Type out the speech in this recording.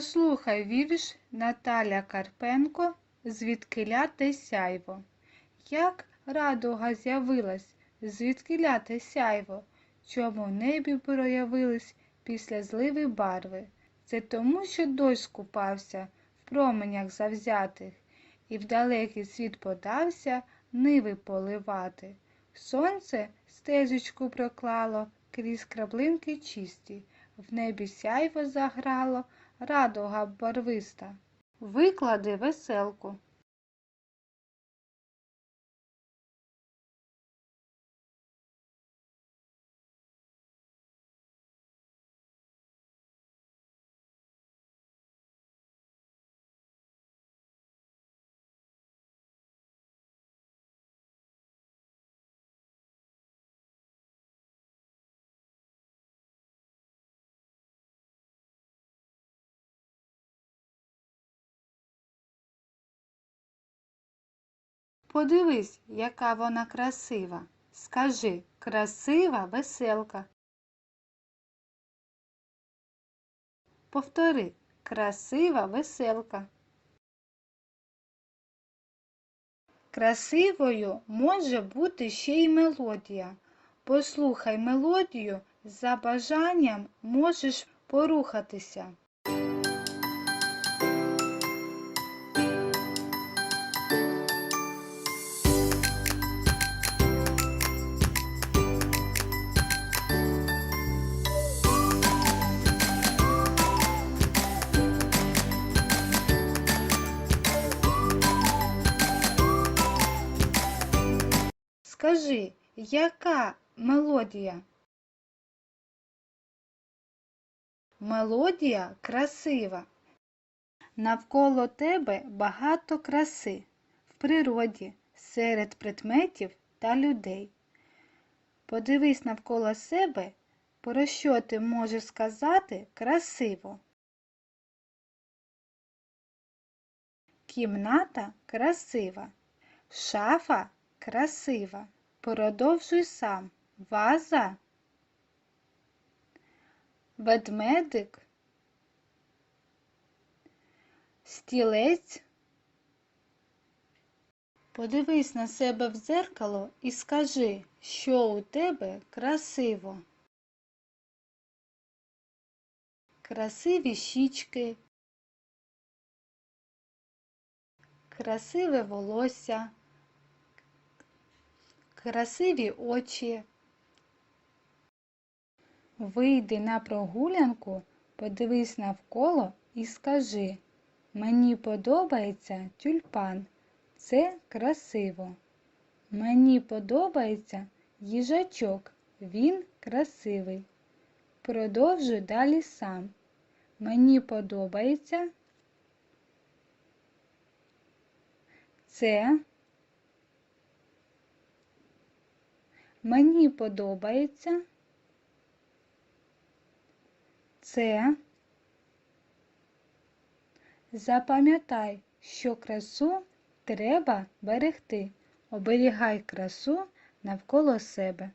Послухай вірш Наталя Карпенко «Звідкиля те сяйво. Як радуга з'явилась, звідкиля те сяйво, чому в небі проявились після зливи барви. Це тому, що дощ купався в променях завзятих, і в далекий світ подався ниви поливати. Сонце стежечку проклало крізь краплинки чисті, в небі сяйво заграло, радуга барвиста. Виклади веселку. Подивись, яка вона красива. Скажи, красива веселка. Повтори, красива веселка. Красивою може бути ще й мелодія. Послухай мелодію, за бажанням можеш порухатися. Скажи, яка мелодія? Мелодія красива. Навколо тебе багато краси в природі, серед предметів та людей. Подивись навколо себе, про що ти можеш сказати красиво. Кімната красива, шафа красива. Продовжуй сам. Ваза. Ведмедик. Стілець. Подивись на себе в дзеркало і скажи, що у тебе красиво. Красиві щічки, красиве волосся красиві очі. Вийди на прогулянку, подивись навколо і скажи Мені подобається тюльпан. Це красиво. Мені подобається їжачок. Він красивий. Продовжуй далі сам. Мені подобається. Це Мені подобається. Це запам'ятай, що красу треба берегти. Оберігай красу навколо себе.